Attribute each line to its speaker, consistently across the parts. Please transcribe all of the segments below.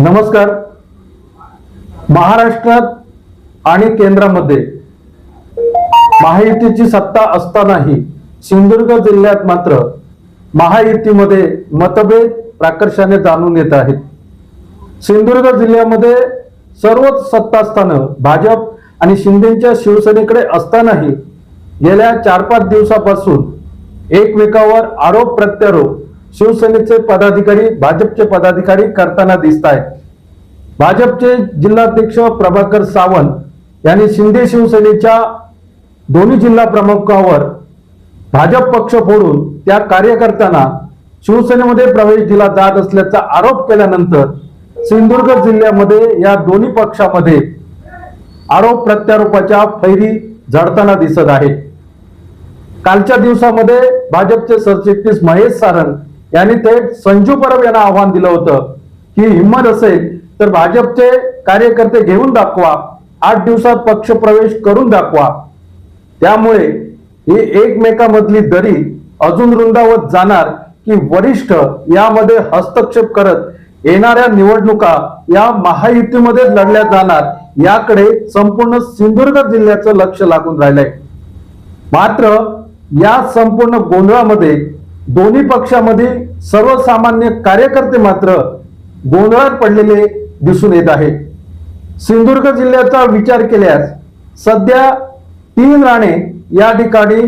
Speaker 1: नमस्कार. महाराष्ट्रात आणि केंद्रामध्ये महायुतीची सत्ता असतानाही सिंधुदुर्ग जिल्ह्यात मात्र महायुतीमध्ये मतभेद प्राकर्षाने जाणून येत आहेत. सिंधुदुर्ग जिल्ह्यामध्ये सर्वच सत्तास्थानं भाजप आणि शिंदेच्या शिवसेनेकडे असतानाही गेल्या चार पाच दिवसापासून एकमेकावर आरोप प्रत्यारोप शिवसेनेचे पदाधिकारी भाजपचे पदाधिकारी करताना दिसत आहेत भाजपचे जिल्हाध्यक्ष प्रभाकर सावंत यांनी शिंदे शिवसेनेच्या दोन्ही जिल्हा प्रमुखावर भाजप पक्ष फोडून त्या कार्यकर्त्यांना शिवसेनेमध्ये प्रवेश दिला जात असल्याचा आरोप केल्यानंतर सिंधुदुर्ग जिल्ह्यामध्ये या दोन्ही पक्षामध्ये आरोप प्रत्यारोपाच्या फैरी झडताना दिसत आहे कालच्या दिवसामध्ये भाजपचे सरचिटणीस महेश सारंग यांनी थेट संजू परब यांना आव्हान दिलं होतं. की हिंमत असेल तर भाजपचे कार्यकर्ते घेऊन दाखवा. आठ दिवसात पक्ष प्रवेश करून दाखवा. त्यामुळे ही एकमेकामधली दरी अजून रुंदावत जाणार की वरिष्ठ यामध्ये हस्तक्षेप करत येणाऱ्या निवडणुका या महायुतीमध्ये लढल्या जाणार याकडे संपूर्ण सिंधुदुर्ग जिल्ह्याचं लक्ष लागून राहिलंय. मात्र या संपूर्ण गोंधळामध्ये दोन्ही पक्षामध्ये सर्वसामान्य कार्यकर्ते मात्र गोंधळात पडलेले दिसून येत आहे सिंधुदुर्ग जिल्ह्याचा विचार केल्यास सध्या तीन राणे या ठिकाणी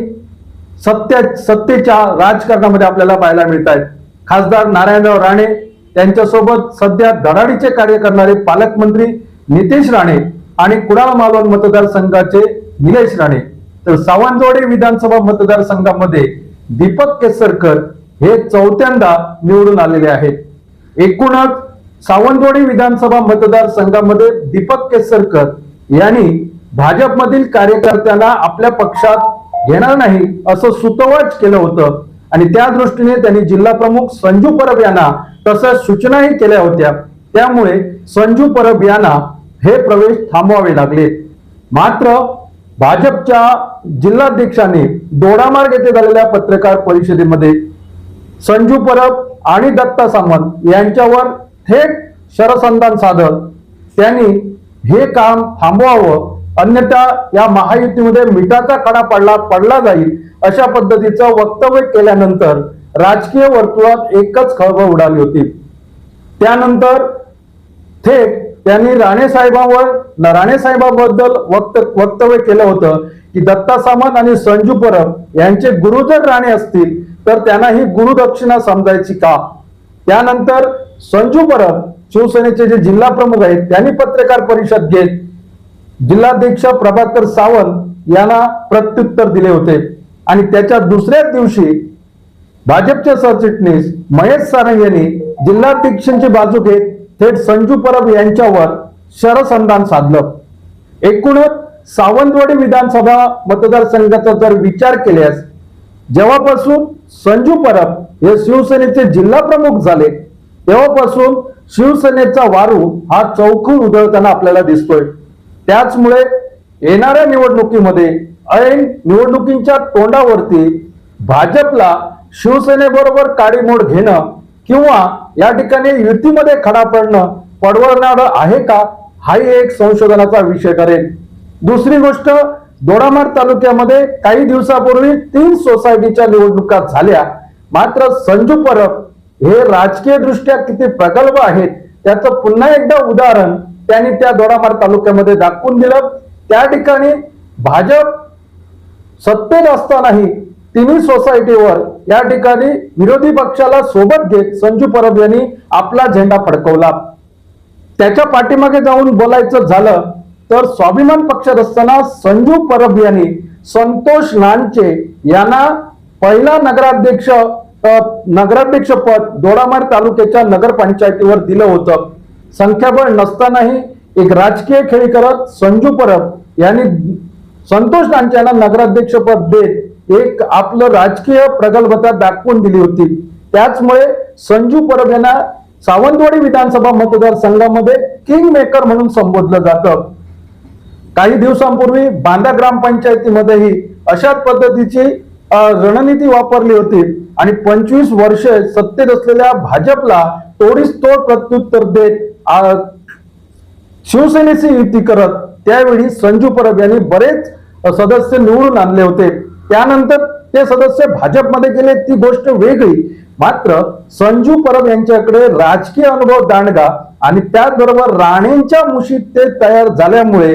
Speaker 1: सत्या सत्तेच्या राजकारणामध्ये आपल्याला पाहायला मिळत आहेत खासदार नारायणराव राणे त्यांच्यासोबत सध्या धडाडीचे कार्य करणारे पालकमंत्री नितेश राणे आणि कुडाळ मालवण मतदारसंघाचे निलेश राणे. तर सावंतवाडी विधानसभा मतदारसंघामध्ये दीपक केसरकर हे चौथ्यांदा निवडून आलेले आहेत. एकूणच सावंतवाडी विधानसभा मतदारसंघामध्ये दीपक केसरकर यांनी भाजपमधील कार्यकर्त्यांना आपल्या पक्षात घेणार नाही असं सुतवाच केलं होतं. आणि त्या दृष्टीने त्यांनी जिल्हा प्रमुख संजू परब यांना तसं सूचनाही केल्या होत्या. त्यामुळे संजू परब यांना हे प्रवेश थांबवावे लागले. मात्र भाजपच्या जिल्हाध्यक्षांनी दोडामार्ग येथे झालेल्या पत्रकार परिषदेमध्ये संजू परब आणि दत्ता सामंत यांच्यावर थेट शरसंधान साधत त्यांनी हे काम थांबवावं अन्यथा या महायुतीमध्ये मिठाचा खडा पडला पडला जाईल अशा पद्धतीचं वक्तव्य केल्यानंतर राजकीय वर्तुळात एकच खळबळ उडाली होती. त्यानंतर थेट त्यांनी राणे साहेबांवर राणे साहेबांबद्दल वक्त वक्तव्य केलं होतं की दत्ता सामंत आणि संजू परब यांचे गुरु जर राणे असतील तर त्यांना ही गुरुदक्षिणा समजायची का? त्यानंतर संजू परब शिवसेनेचे जे जिल्हा प्रमुख आहेत त्यांनी पत्रकार परिषद घेत जिल्हाध्यक्ष प्रभाकर सावंत यांना प्रत्युत्तर दिले होते. आणि त्याच्या दुसऱ्याच दिवशी भाजपचे सरचिटणीस महेश सारंग यांनी जिल्हाध्यक्षांची बाजू घेत थेट संजू परब यांच्यावर शरसंधान साधलं. एकूणच सावंतवाडी विधानसभा मतदारसंघाचा जर विचार केल्यास जेव्हापासून संजू परब हे शिवसेनेचे जिल्हा प्रमुख झाले तेव्हापासून शिवसेनेचा वारू हा चौकून उधळताना आपल्याला दिसतोय. त्याचमुळे येणाऱ्या निवडणुकीमध्ये ऐन निवडणुकींच्या तोंडावरती भाजपला शिवसेनेबरोबर काडीमोड घेणं किंवा या ठिकाणी युतीमध्ये खडा पडणं पडवणार आहे का? हाही एक संशोधनाचा विषय ठरेल दुसरी गोष्ट दोडामार तालुक्यामध्ये काही दिवसापूर्वी तीन सोसायटीच्या निवडणुका झाल्या. मात्र संजू परब हे राजकीय दृष्ट्या किती प्रगल्भ आहेत त्याचं पुन्हा एकदा उदाहरण त्यांनी त्या दोडामार तालुक्यामध्ये दाखवून दिलं. त्या ठिकाणी भाजप सत्तेत असतानाही तिन्ही सोसायटीवर या ठिकाणी विरोधी पक्षाला सोबत घेत संजू परब यांनी आपला झेंडा फडकवला. त्याच्या पाठीमागे जाऊन बोलायचं झालं तर स्वाभिमान पक्षात असताना संजू परब यांनी संतोष नानचे यांना पहिला नगराध्यक्ष नगराध्यक्ष पद दोडामार तालुक्याच्या नगरपंचायतीवर दिलं होतं. संख्याबळ नसतानाही एक राजकीय खेळी करत संजू परब यांनी संतोष नानचे यांना नगराध्यक्ष पद देत एक आपलं राजकीय प्रगल्भता दाखवून दिली होती. त्याचमुळे संजू परब यांना सावंतवाडी विधानसभा मतदारसंघामध्ये किंग मेकर म्हणून संबोधलं जातं. काही दिवसांपूर्वी बांदा ग्रामपंचायतीमध्येही अशाच पद्धतीची रणनीती वापरली होती आणि पंचवीस वर्षे सत्तेत असलेल्या भाजपला तोडीस तोड प्रत्युत्तर देत शिवसेनेची युती करत त्यावेळी संजू परब यांनी बरेच सदस्य निवडून आणले होते. त्यानंतर ते सदस्य भाजपमध्ये गेले ती गोष्ट वेगळी. मात्र संजू परब यांच्याकडे राजकीय अनुभव दांडगा आणि त्याचबरोबर राणेंच्या मुशीत ते तयार झाल्यामुळे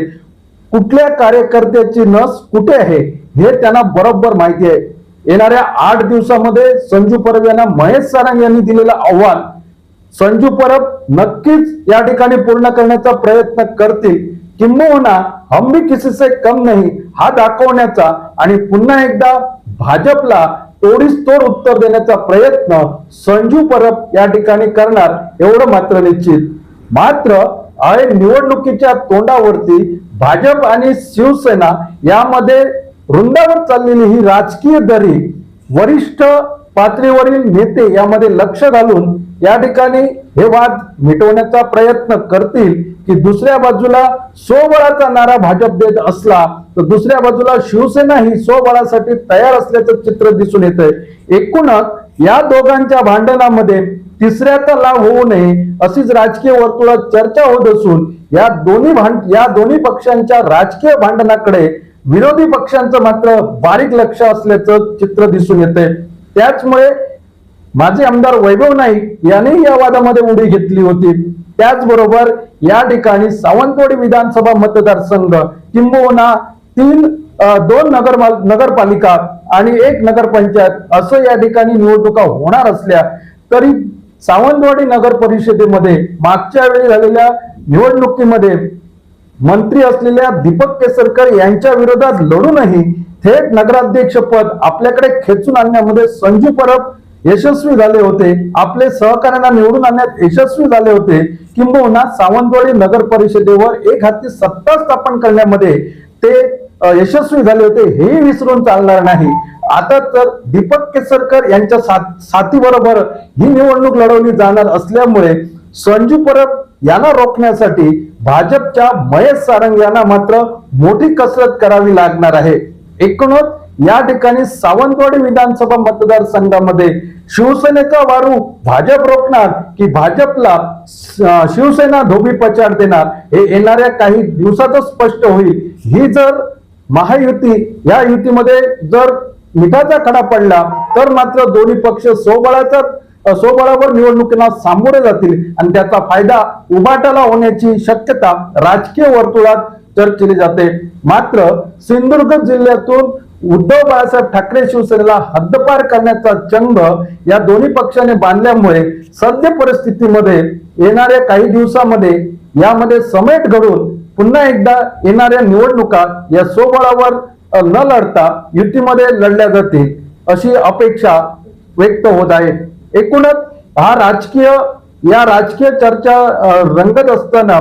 Speaker 1: कुठल्या कार्यकर्त्याची नस कुठे आहे हे त्यांना बरोबर माहिती आहे. येणाऱ्या आठ दिवसामध्ये संजू परब यांना महेश सारंग यांनी दिलेलं आव्हान संजू परब नक्कीच या ठिकाणी पूर्ण करण्याचा प्रयत्न करतील. किंबहुना हम भी किसी से कम नाही। हा दाखवण्याचा आणि पुन्हा एकदा भाजपला तोडीस तोड उत्तर देण्याचा प्रयत्न संजू परब या ठिकाणी करणार एवढं मात्र निश्चित. मात्र आहे निवडणुकीच्या तोंडावरती भाजप आणि शिवसेना यामध्ये रुंदावर चाललेली ही राजकीय दरी वरिष्ठ पातळीवरील नेते यामध्ये लक्ष घालून या ठिकाणी हे वाद मिटवण्याचा प्रयत्न करतील की दुसऱ्या बाजूला स्वबळाचा नारा भाजप देत असला तर दुसऱ्या बाजूला शिवसेना ही स्वबळासाठी तयार असल्याचं चित्र दिसून येत आहे एकूणच या दोघांच्या भांडणामध्ये तिसऱ्याचा लाभ होऊ नये अशीच राजकीय वर्तुळात चर्चा होत असून या दोन्ही भांड या दोन्ही पक्षांच्या राजकीय भांडणाकडे विरोधी पक्षांचं मात्र बारीक लक्ष असल्याचं चित्र दिसून येते त्याचमुळे माजी आमदार वैभव नाईक यांनी या वादामध्ये उडी घेतली होती. त्याचबरोबर या ठिकाणी सावंतवाडी विधानसभा मतदारसंघ किंबहुना तीन दोन नगर नगरपालिका आणि एक नगरपंचायत असं या ठिकाणी निवडणुका होणार असल्या तरी सावंतवाडी नगर परिषदेमध्ये मागच्या वेळी झालेल्या निवडणुकीमध्ये मंत्री असलेल्या दीपक केसरकर यांच्या विरोधात लढूनही थेट नगराध्यक्ष पद आपल्याकडे खेचून आणण्यामध्ये संजू परब यशस्वी झाले होते. आपले सहकार्यांना निवडून आणण्यात यशस्वी झाले होते. किंबहुना सावंतवाडी नगर परिषदेवर एक हाती सत्ता स्थापन करण्यामध्ये ते यशस्वी झाले होते हेही विसरून चालणार नाही. आता तर दीपक केसरकर यांच्या साथ साथीबरोबर ही निवडणूक लढवली जाणार असल्यामुळे संजू परब यांना रोखण्यासाठी भाजपच्या महेश सारंग यांना मात्र मोठी कसरत करावी लागणार आहे. एकूणच या ठिकाणी सावंतवाडी विधानसभा मतदारसंघामध्ये शिवसेनेचा वारू भाजप रोखणार की भाजपला शिवसेना धोबी पचार देणार हे येणाऱ्या काही दिवसातच स्पष्ट होईल. ही जर महायुती या युतीमध्ये जर मिठाचा खडा पडला तर मात्र दोन्ही पक्ष सोबळाचा स्वबळावर निवडणुकीला सामोरे जातील आणि त्याचा फायदा उभाटाला होण्याची शक्यता राजकीय वर्तुळात चर्चिली जाते. मात्र सिंधुदुर्ग जिल्ह्यातून उद्धव बाळासाहेब ठाकरे शिवसेनेला हद्दपार करण्याचा चंग या दोन्ही पक्षाने बांधल्यामुळे सद्य परिस्थितीमध्ये येणाऱ्या काही दिवसामध्ये यामध्ये समेट घडून पुन्हा एकदा येणाऱ्या निवडणुका या स्वबळावर न लढता युतीमध्ये लढल्या जातील अशी अपेक्षा व्यक्त होत आहे. एकूणच हा राजकीय या राजकीय चर्चा रंगत असताना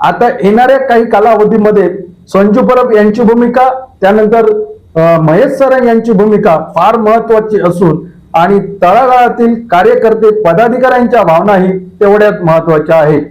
Speaker 1: आता येणाऱ्या काही कालावधीमध्ये संजू परब यांची भूमिका त्यानंतर महेश सरांग यांची भूमिका फार महत्वाची असून आणि तळागाळातील कार्यकर्ते पदाधिकाऱ्यांच्या भावनाही तेवढ्याच महत्त्वाच्या आहेत.